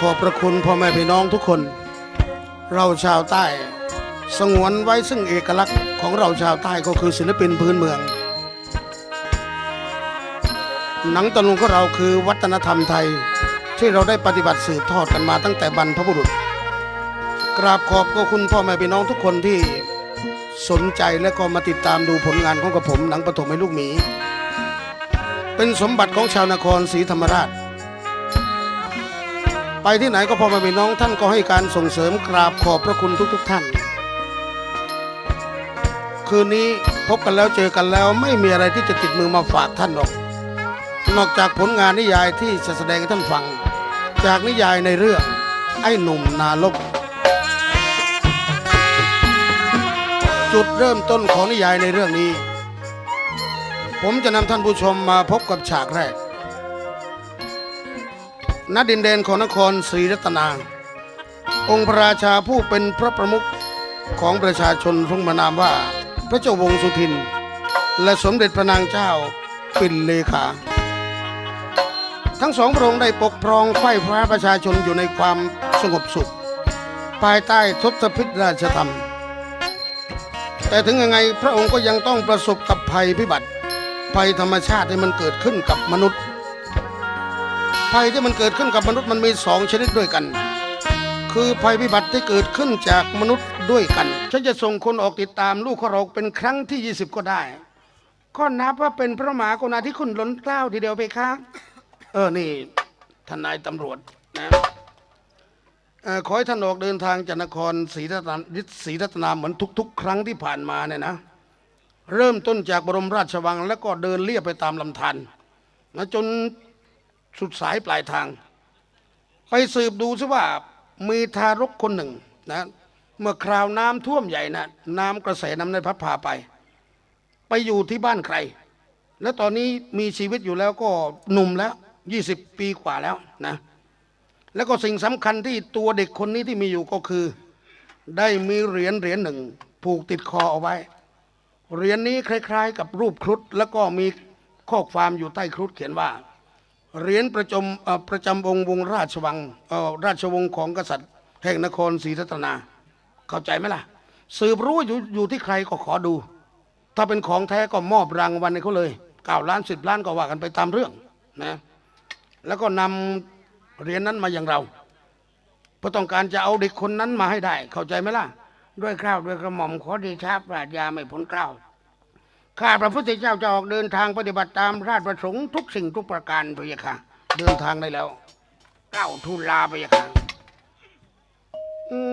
ขอบพระคุณพ่อแม่พี่น้องทุกคน เราชาวใต้ สงวนไว้ซึ่งเอกลักษณ์ของเราชาวใต้ก็คือศิลปินพื้นเมือง หนังตะลุงของเราคือวัฒนธรรมไทยที่เราได้ปฏิบัติสืบทอดกันมาตั้งแต่บรรพบุรุษ กราบขอบพระคุณพ่อแม่พี่น้องทุกคนที่สนใจและก็มาติดตามดูผลงานของกระผมหนังปฐมให้ลูกหมี เป็นสมบัติของชาวนครศรีธรรมราช ไปที่ไหนก็พอมาเป็นน้องท่านก็ให้การส่งเสริมกราบขอบพระคุณทุกๆท่าน คืนนี้พบกันแล้วเจอกันแล้วไม่มีอะไรที่จะติดมือมาฝากท่านหรอก นอกจากผลงานนิยายที่จะแสดงให้ท่านฟัง จากนิยายในเรื่องไอ้หนุ่มนาลบจุดเริ่มต้นของนิยายในเรื่องนี้ ผมจะนำท่านผู้ชมมาพบกับฉากแรก ณดินแดนของนครศรีรัตนา องค์พระราชาผู้เป็นพระประมุขของประชาชนทรงมานามว่า พระเจ้าวงศ์สุทิน และสมเด็จพระนางเจ้าปิ่นเลขา ทั้งสองพระองค์ได้ปกครองไขว้พระประชาชนอยู่ในความสงบสุข ภายใต้ทศพิธราชธรรม แต่ถึงยังไงพระองค์ก็ยังต้องประสบกับภัยพิบัติภัยธรรมชาติที่มันเกิดขึ้นกับมนุษย์ ภัยที่มันเกิดขึ้นกับมนุษย์มันมีสองชนิดด้วยกัน คือภัยพิบัติที่เกิดขึ้นจากมนุษย์ด้วยกันฉันจะส่งคนออกติดตามลูกของเราเป็นครั้งที่ 20 ก็ได้ ก็นับว่าเป็นพระมหากรุณาธิคุณล้นเกล้าทีเดียวไปครับเออนี่ทนายตำรวจนะออขอให้ท่านออกเดินทางจากนครศรีรัตนาศรีรัตนาเหมือนทุก ๆ ครั้งที่ผ่านมาเนี่ยนะ เริ่มต้นจากบรมราชวังแล้วก็เดินเลียบไปตามลำธารนะจน สุดสายปลายทาง ไปสืบดูซิว่ามีทารกคนหนึ่งนะเมื่อคราวน้ำท่วมใหญ่นะน้ำกระแสน้ำในพัดพาไป ไปอยู่ที่บ้านใคร แล้วตอนนี้มีชีวิตอยู่แล้วก็หนุ่มแล้ว20ปีกว่าแล้วนะแล้วก็สิ่งสำคัญที่ตัวเด็กคนนี้ที่มีอยู่ก็คือ ได้มีเหรียญเหรียญหนึ่ง ผูกติดคอเอาไว้ เหรียญนี้คล้าย ๆ กับรูปครุฑแล้วก็มีข้อความอยู่ใต้ครุฑเขียนว่า เหรียญประจำเอ่อประจำองค์วงราชวังราชวงศ์ของกษัตริย์ แห่งนครศรีรัตนา เข้าใจไหมล่ะ สืบรู้อยู่อยู่ที่ใครก็ขอดู ถ้าเป็นของแท้ก็มอบรางวัลให้เขาเลยเก้าล้านสิบล้านก็ว่ากันไปตามเรื่องนะแล้วก็นำเหรียญนั้นมาอย่างเราเพื่อต้องการจะเอาเด็กคนนั้นมาให้ได้ เข้าใจไหมล่ะ ด้วยเกล้าวด้วยกระหม่อมขอเดชะปราชญาไม่พ้นเกล้าว ข้าพระพุทธเจ้าจะออกเดินทางปฏิบัติตามราชประสงค์ทุกสิ่งทุกประการพระยะค่ะ เดินทางได้แล้วก้าวทูลลาพระยะค่ะ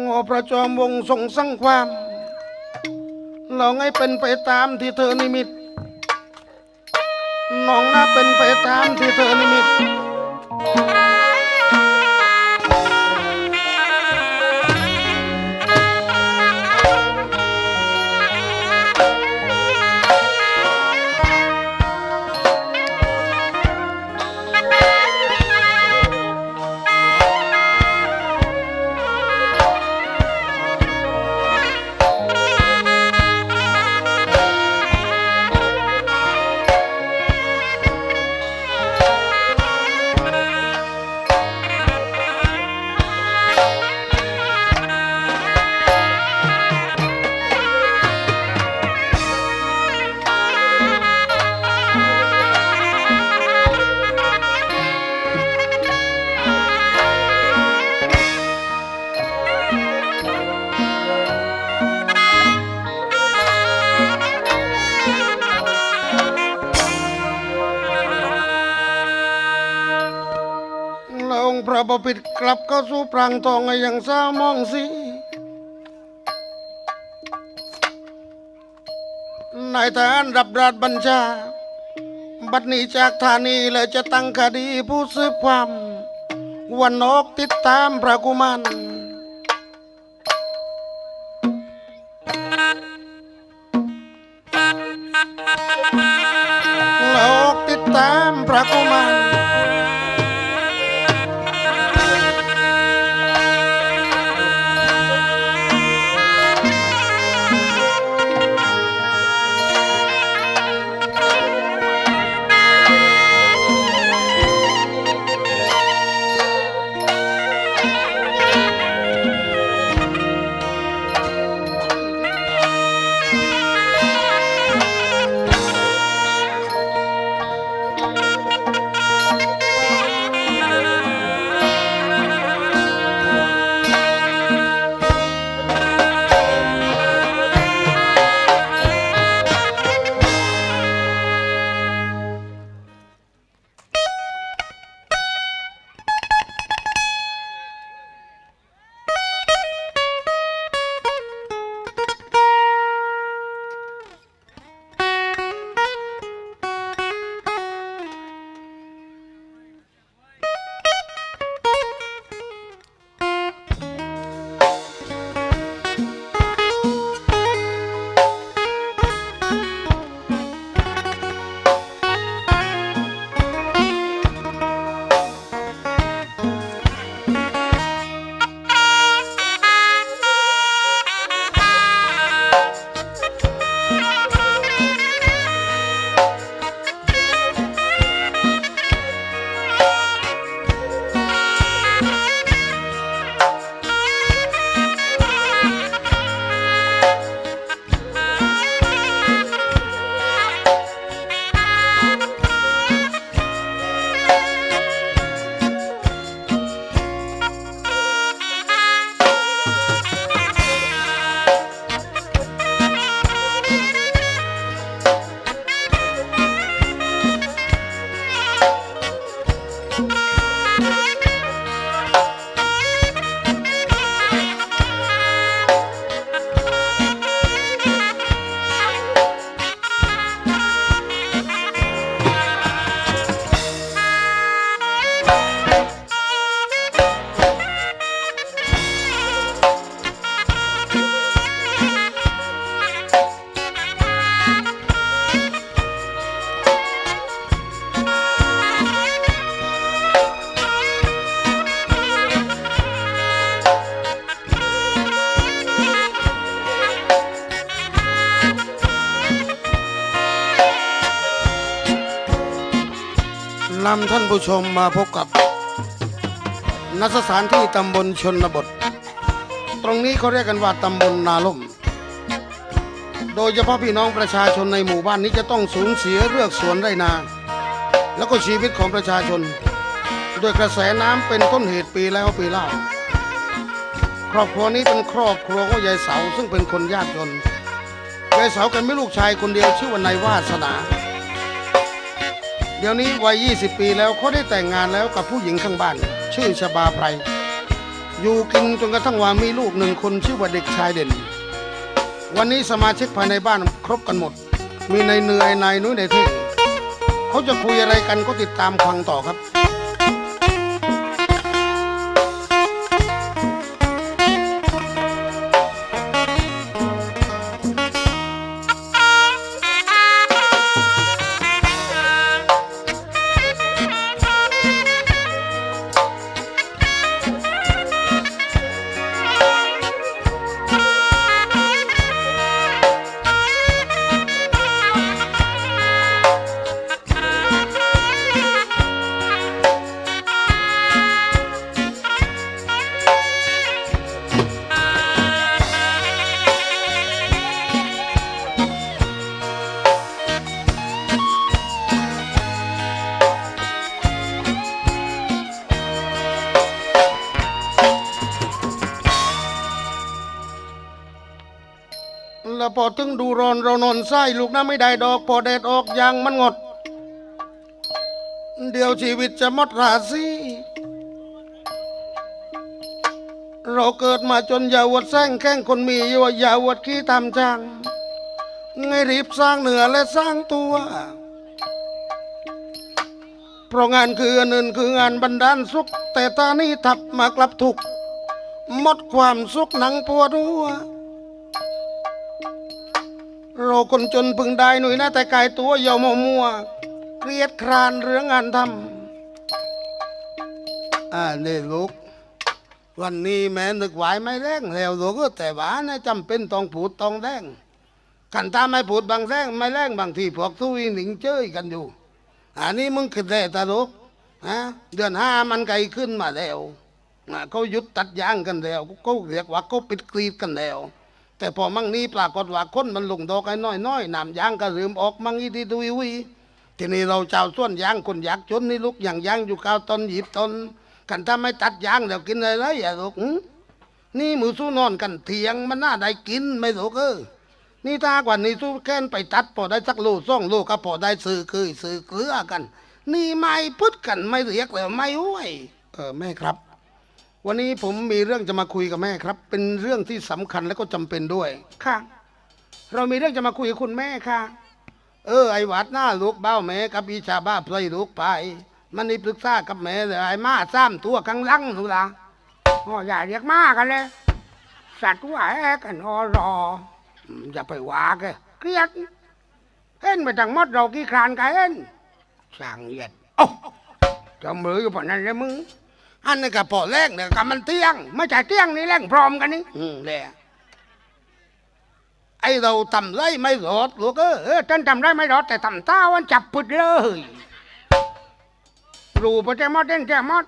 งอพระจอมวงทรงสั่งความลองให้เป็นไปตามที่เธอนิมิตน้องน่าเป็นไปตามที่เธอนิมิต ระบพิดกลับเข้าสู่ปรางทองอย่างเศร้ามองสีนายทหารรับราชบัญชา บัดนี้จากธานีเลยจะตั้งคดีผู้สืบความ วันนกติดตามพระกุมาร นำท่านผู้ชมมาพบกับนัสถานที่ตำบลชนบท ตรงนี้เขาเรียกกันว่าตำบลนาล่ม โดยเฉพาะพี่น้องประชาชนในหมู่บ้านนี้จะต้องสูญเสียเรือกสวนไรนา แล้วก็ชีวิตของประชาชนด้วยกระแสน้ำเป็นต้นเหตุปีแล้วปีเล่า ครอบครัวนี้เป็นครอบครัวของยายเสาซึ่งเป็นคนยากจนยายเสากันไม่ลูกชายคนเดียวชื่อว่านายวาสนา ดี๋ยวนี้วัย 20 ปีแล้วเขาได้แต่งงานแล้วกับผู้หญิงข้างบ้าน ชื่อชบาไพรอยู่กินจนกระทั่งว่ามีลูกหนึ่งคนชื่อว่าเด็กชายเด่น วันนี้สมาชิกภายในบ้านครบกันหมด มีนายเนือยนายนุ้ยนายเท่งเขาจะคุยอะไรกันก็ติดตามฟังต่อครับ แล้วพอถึงดูร้อนเรานอนไส้ลูกน้ำไม่ได้ดอก พอแดดออกยางมันงด เดี๋ยวชีวิตจะมดราศีเราเกิดมาจนอยาวดแซงแข้งคนมีอยู่อยาวดขี้ทำจังไงรีบสร้างเหนือและสร้างตัว เพราะงานคืออันอื่นคืองานบรรดาลสุข แต่ตานี้ทับมากลับทุกหมดความสุขหนังปวดหัว เราคนจนพึงได้หน่อยนะแต่กายตัวเยามัวมัวเกลียดครานเรื่องงานทำอ่านี่ลูกวันนี้แม่นึกไหวไม่แรงแล้วลูกก็แต่ว่านะจำเป็นต้องพูดต้องแรงกันถ้าไม่พูดบางแรงไม่แรงบางทีพวกทุยหนิงเจ้ยกันอยู่อันนี้มึงคิดได้ตาลูกฮะเดือนห้ามันไกลขึ้นมาแล้วเขาหยุดตัดยางกันแล้วเขาเรียกว่าเขาปิดกรีดกันแล้ว แต่พอมั่งนี้ปรากฏว่าคนมันลงดอกไอ้น้อยน้อยน้ำยางก็เริ่มออกมั่งอีดีดุยวิทีนี้เราเจ้าส่วนยางคนอยากจนนี่ลูกอย่างยางอยู่ก้าต้นหยิบต้นกันถ้าไม่ตัดยางเดี๋ยวกินอะไรอย่าลูกนี่มือสู้นอนกันเถียงมันน่าได้กินไม่ลูกเออนี่ถ้ากว่านี้สู้แค้นไปตัดพอได้สักโลสองโลก็พอได้ซื้อเคยซื้อเกลือกัน นี่ไม่พุดกันไม่เรียกแล้วไม่ห้วยเออแม่ครับ วันนี้ผมมีเรื่องจะมาคุยกับแม่ครับ เป็นเรื่องที่สำคัญและก็จำเป็นด้วย ค่ะ เรามีเรื่องจะมาคุยกับคุณแม่ค่ะ เออไอ้หวัดหน้าลูกเบ้าแม่กับอีชาบ้าเพลยลูกไป มันนี่ปรึกษากับแม่เลยไอ้มาซ้ำตัวข้างหลังนูละอ๋ออย่าเรียกมากกันเลย สัตว์ว่าแอกันอรออืมอย่าไปว่าแกเกลียดเห็นไปทั้งหมดเรากี่ครานกันเห็นช่างเหยียดโอ้จำมืออยู่ปานนั้นเลยมึง อันนี้ก็พอแรกเนี่ยกับมันเตี้ยง ไม่ใช่เตี้ยงนี่แรงพร้อมกันนี่อืมแหละไอ้เราทำไรไม่รอดลูกเออเออท่านทำได้ไม่รอดแต่ทำต้าวันจับปุดเลยรู้ปะเจ้ามดเด่นเจ้ามด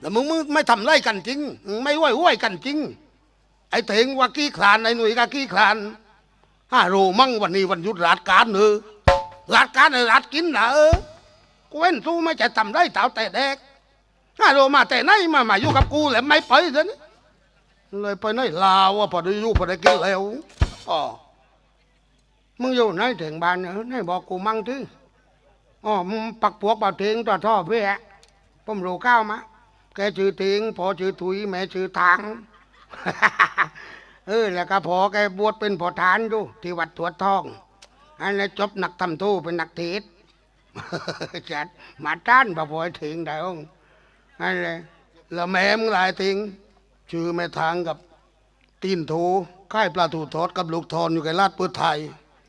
แต่มึงมึงไม่ทำไรกันจริง ไม่ไหวไหวกันจริง ไอ้เถงว่ากี้คลานไอ้หนุ่ยก็กี้คลานห้าโรมั่งวันนี้วันหยุดราชการเออราชการเออราชกินนะเออกูเว้นสู้ไม่จะทำไรเต่าแต่แดก ห้าโรมาแต่ไหนมามาอยู่กับกูแหละไม่ไปซะนี่เลยไปไหนลาวว่าพอได้อยู่พอได้กินแล้วอ๋อมึงอยู่ไหนถึงบ้านเออไหนบอกกูมั่งที่อ๋อมึงปักพวกเป่าเทงต่อท่อเพื่อผมรู้ข้าวมาแกชื่อเทงพอชื่อถุยแม่ชื่อทางเออแล้วก็พอแกบวชเป็นพอทานอยู่ที่วัดถวดทองอันนี้จบนักทำทูเป็นนักเทศจัดมาจ้านบ่พอยถึงได้อง อันเลยแล้วแม่มึงหลายทิงชื่อแม่ทางกับตีนถูค่ายปลาถูทอดกับลูกทอนอยู่กับลาดเปื้อไทย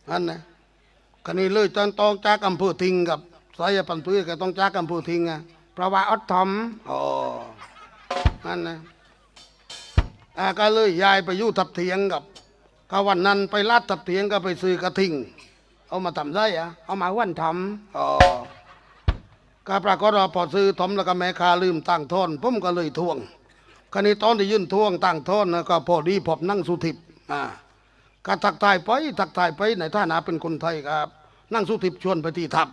อันนะคันนี้เลยตอนต้องจากอำเภอทิงกับสายปันตุยก็ต้องจากอำเภอทิงอะเพราะว่าอดทอมอ๋ออันนะอาก็เลยยายไปยู่ทับเถียงกับก็วันนั้นไปลาดทับเถียงก็ไปซื้อกระทิง เอามาทำได้อะเอามาวันทอมอ๋อ ก็ปรากฏว่าพอซื้อถมแล้วก็แม่ค้าลืมตั้งท่อนผมก็เลยทวงคราวนี้ตอนที่ยื่นทวงตั้งท่อนนะก็พอดีพบนั่งสุทิพย์อ่าก็ทักทายไปทักทายไปในฐานะเป็นคนไทยครับ นั่งสุทิพย์ชวนไปที่ทัพ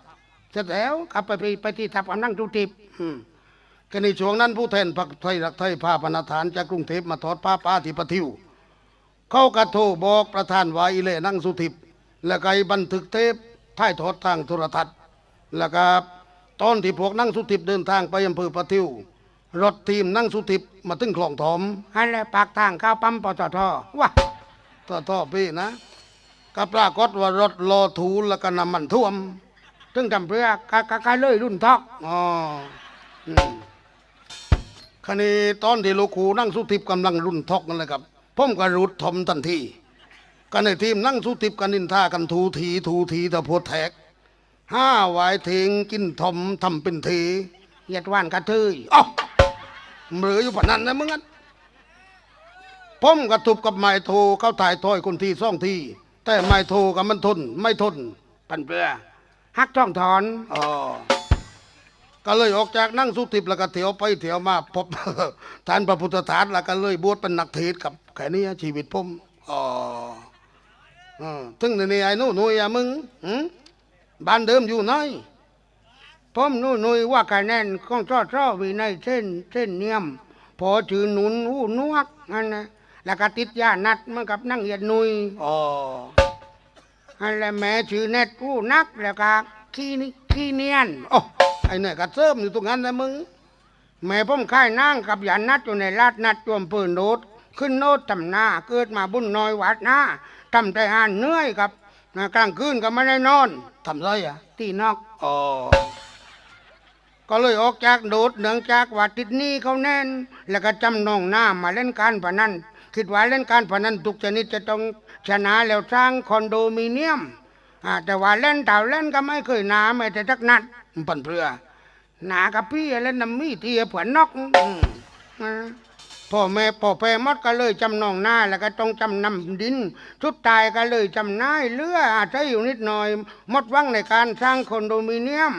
เสร็จแล้วกลับไปไปไปที่ทัพกับนั่งสุทิพย์อืมก็ในช่วงนั้นผู้แทนพรรคไทยรักไทยพาพนาฐานจากกรุงเทพมาทอดผ้าป่าที่ปะทิวเขากระโทรบอกประธานวาอิเล่นั่งสุทิพย์แล้วก็ไอ้บันทึกเทปถ่ายทอดทางโทรทัศน์แล้วก็ ตอนที่พวกนั่งสุทิพย์เดินทางไปอำเภอปะทิวรถทีมนั่งสุทิพย์มาถึงคลองถมอันแหละปากทางเข้าปั๊มปตทว้าต่อต่อพี่นะก็ปรากฏว่ารถรอถูแล้วก็น้ำมันท่วมถึงจำเพื่อกะกะกะเลยรุ่นทอกอ๋ออืมคันนี้ตอนที่ลูกครูนั่งสุทิพย์กำลังรุ่นทอกนั่นแหละครับผมก็รุดทมทันทีกันในทีมนั่งสุทิพย์กันนินทากันทูทีทูทีแต่โพดแทก ห้าวายเทงกินทอมทำเป็นทีเหยียดว่านกระเทยอ๋อเหมืออยู่พนันนะมึงอันผมกระทุบกับไม้โทเข้าถ่ายถอยคนทีซ่องทีแต่ไม้โทกับมันทน ไม่ทน ปันเปลือฮักท่องถอนอ๋อก็เลยออกจากนั่งสุทิพย์แล้วก็เถียวไปเถียวมาพบท่านพระพุทธฐานแล้วก็เลยบวชเป็นนักเทศกับแค่นี้ชีวิตผมอ๋ออ๋อถึงในนี้ไอ้นู่หนุ่ยอะมึงหืม บ้านเดิมอยู่ไหนผมนู่นนุยว่าคะแนนของจ้อจ้อวินัยเส้นเส้นเนียม พอจือหนุนหูนวกนั่นนะแล้วก็ติดยานัดเหมันกับนั่งเหยียดนุยอ๋ออันแหละแม่ชื่อเน็ตผู้นักแล้วก็ขี้นี่ขี้เนียนโอ้ไอ้เนี่ยก็เสริมอยู่ตรงนั้นนะมึงแม่ผมค่ายนั่งกับยานัดอยู่ในลาดนัดจวมปืนโดดขึ้นโนดทำหน้าเกิดมาบุญน้อยวัดหน้าทำแต่หานเหนื่อยครับ นะกลางคืนก็ไม่ได้นอนทำไรอะตีนอกอ๋อก็เลยออกจากโดดเนื่องจากว่าติดหนี้เขาแน่น แล้วก็จำนองหน้ามาเล่นการพนันคิดว่าเล่นการพนันทุกชนิดจะต้องชนะแล้วสร้างคอนโดมิเนียมอ่าแต่ว่าเล่นเต่าเล่นก็ไม่เคยหนาแม้แต่จักนัดมันปั่นเพื่อหนากับพี่เล่นน้ำมีเทียผัวนอกอืมอ่า พ่อแม่พ่อแพมดก็เลยจำนองหน้าแล้วก็ต้องจำนำดินสุดตายก็เลยจำนายเรืออาจจะอยู่นิดหน่อยหมดหวังในการสร้างคอนโดมิเนียม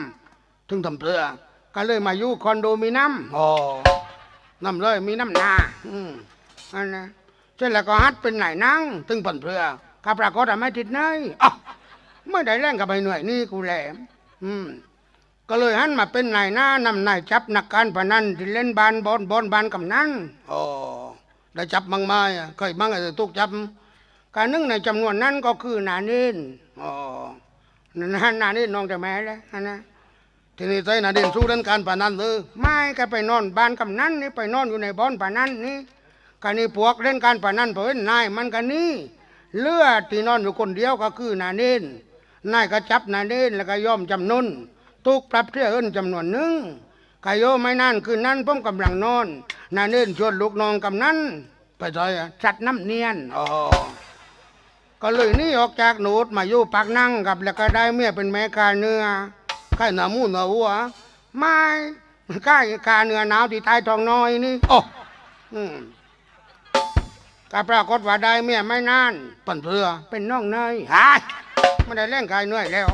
ถึงทำเพื่อก็เลยมาอยู่คอนโดมิเนียมอ๋อน้ำเลยมีน้ำนาอืมอันนะเสร็จแล้วก็ฮัดเป็นไหนนั่งถึงปั่นเพื่อข้าปรากฏว่าไม่ติดเนยอะไม่ได้แรงกับไปเหนื่อยนี่กูแหลมอืม ก็เลยหันมาเป็นนายหน้านำนายจับนักการพนันที่เล่นบานบอลบอลบานกำนันอ๋อได้จับมังไม้อะเคยมังไอ้ตุกจับ การนึ่งในจำนวนนั้นก็คือนาเนินอ๋อนานาเนินน้องจะแม่แล้วอันนะทีนี้ใจนาเด่นสู้เล่นการพนันเลยไม่ก็ไปนอนบ้านกำนันนี่ไปนอนอยู่ในบอนพนันนี่การนี่พวกเล่นการพนันเพิ่นนายมันก็นี่เลือดที่นอนอยู่คนเดียวก็คือนาเนินนายก็จับนาเนินแล้วก็ยอมจำนน ตุกปรับเที่ยเอินจำนวนหนึ่งกายโยไม่นานคืนนั้นผมกำลังนอนนาเนินชวนลูกน้องกำนันไปใจอะสัตว์น้ำเนียนอ๋อก็เลยหนี่ออกจากโหนดมาอยู่ปากนั่งกับแล้วก็ได้เมียเป็นแม่กาเนื้อใครหนามูหนาวัวไม่ใกล้กาเนื้อหนาวที่ใต้ท้องน้อยนี่อ๋ออืมก็ปรากฏว่าได้เมียไม่นานปั่นเพื่อเป็นน้องเนยฮายไม่ได้เล่นกายเหนื่อยแล้ว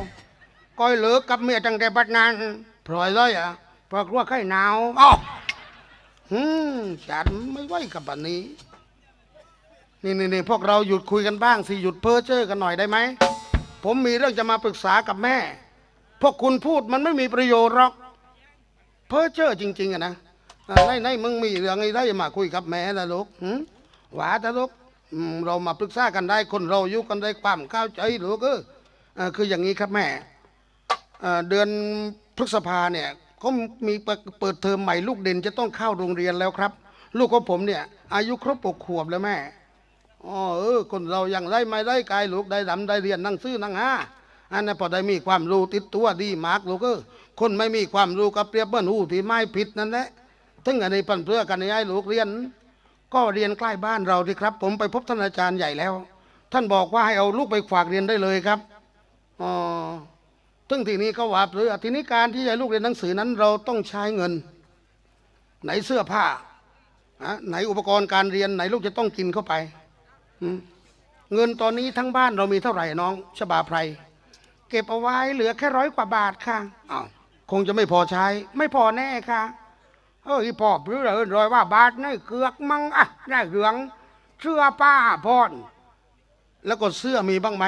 ก้อยเหลือกับเมียตั้งแต่บัดนั้นพลอยไรอะเพราะกลัวไข้หนาวอ๋ออืมฉันไม่ไหวกับบันนี้ นี่นี่นี่พวกเราหยุดคุยกันบ้างสิหยุดเพ้อเจ้อกันหน่อยได้ไหม ผมมีเรื่องจะมาปรึกษากับแม่ พวกคุณพูดมันไม่มีประโยชน์หรอก เพ้อเจ้อจริง ๆอะนะอ่นในมึงมีเรื่องอะไรได้มาคุยกับแม่นะลูกหืมหวาต่ลูกเรามาปรึกษากันได้คนเราอยู่กันได้ความเข้าใจลูกเออคืออย่างนี้ครับแม่ เดือนพฤษภาเนี่ยเขามีเปิดเทอมใหม่ลูกเด่นจะต้องเข้าโรงเรียนแล้วครับ ลูกของผมเนี่ย อายุครบปกขวบแล้วแม่อ๋อเออคนเรายังได้ไม่ได้กายลูกได้ดำได้เรียนนั่งสือนั่งห้าอันนั้นพอได้มีความรู้ติดตัวดีมากลูกเออคนไม่มีความรู้ก็เปรียบเหมือนหูที่ไม่ผิดนั่นแหละถึงอันนี้ปันเพื่อกันให้ลูกเรียน ก็เรียนใกล้บ้านเราที่ครับ ผมไปพบท่านอาจารย์ใหญ่แล้ว ท่านบอกว่าให้เอาลูกไปฝากเรียนได้เลยครับอ๋อ ถึงทีนี้ก็ว่าเรือทีนี้การที่จะให้ลูกเรียนหนังสือนั้น เราต้องใช้เงิน ไหนเสื้อผ้าไหนอุปกรณ์การเรียนไหนลูกจะต้องกินเข้าไปเงินตอนนี้ทั้งบ้านเรามีเท่าไหร่น้องชบาไพรเก็บเอาไว้เหลือแค่ร้อยกว่าบาทค่ะอ้าวคงจะไม่พอใช้ ไม่พอแน่ค่ะเอออีพอรือเลยรอยว่าบาทในเกือกมังอะได้เหลืองเสื้อป้าพรแล้วก็เสื้อมีบ้างไหม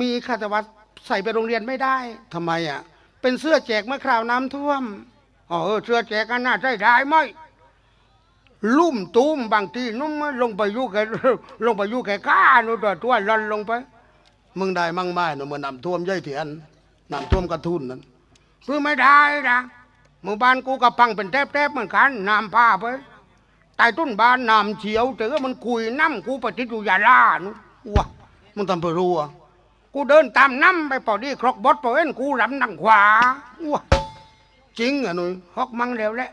มีค่ะแต่ว่า ใส่ไปโรงเรียนไม่ได้ทำไมอะเป็นเสื้อแจกเมื่อคราวน้ำท่วมอ๋อเออเสื้อแจกกันน่าใช้ได้ไหมลุ่มตุ้มบางทีนุ่มลงไปยุกแกลงไปยุกแกก้านู่นตัวตัวหลอนลงไป มึงได้มั่งไม้เนอะเมื่อน้ำท่วมย่อยเถียนน้ำท่วมกระทุนนั้นเพื่อไม่ได้นะหมู่บ้านกูกับพังเป็นแทบๆเหมือนกันน้ำผ้าไปใต้ต้นบ้านน้ำเฉียวเจอมันคุยน้ำกูปฏิจุยาลานู่นวะมึงทำเพื่อรู้อะ กูเดินตามน้ำไปพอดีครกบดพอเห็นกูรำดังขวาว้าจริงอะหนุ่ยฮอกมังเร็วแหละ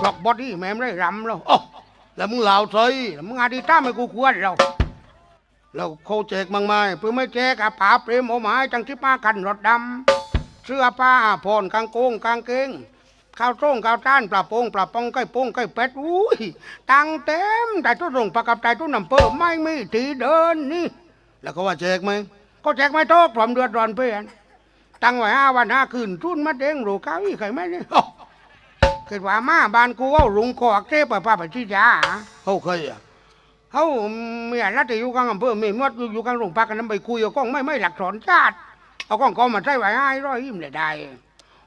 ครกบดนี่แม่ไม่ได้รำแล้วโอ้แล้วมึงลาวใส่แล้วมึงอาดีต้าไม่กูควรเราแล้วเจกมั่งไม้เพื่อไม่แจกอาป๋าเปรมเอหมายจังที่ป้ากันรถดำเสื้อผ้าผ่อนกางโกงกางเกงข้าวต้งข้าวต้านปลาโปงปลาปองไก่โปงไก่เป็ดอุ้ยตังเต็มแต่ทุกรงประกับใจทุกน้ำเปิ่ไม่มีที่เดินนี่ แล้วเขาว่าแจกไหม ก็แจกไม่โตกผมเดือดร้อนเพื่อนตั้งไว้ห้าวันห้าคืนทุนมาเด้งหรูก้าวอีใครไหมเนี่ยโอ้เกิดว่ามาบ้านกูเอาลุงกอกเทปป้าปชิยาเขาเคยอะเขาเมียรัฐอยู่กลางอำเภอมีมดอยู่อยู่กลางโรงพักกันนั้นไปคุยกับกล้องไม่ไม่หลักฐานชาติเอากล้องก็มาใช้ไว้ให้ร้อยยิ้มเลยได้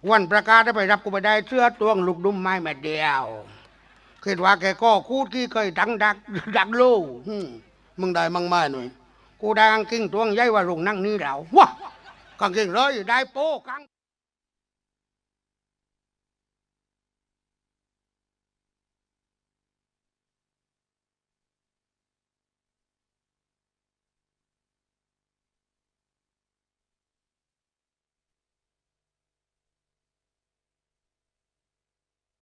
วันประกาศได้ไปรับกูไปได้เสื้อตวงลูกดุมไม้แม่เดียวคิดว่าแกก็คูดที่เคยดังดักดักโลอืมมึงได้มั่งไม้หน่อย กูได้กางกิ้งตวงใหญ่ว่าลุงนั่งนี่แล้วว้ากางกิ้งเลยได้โป้กาง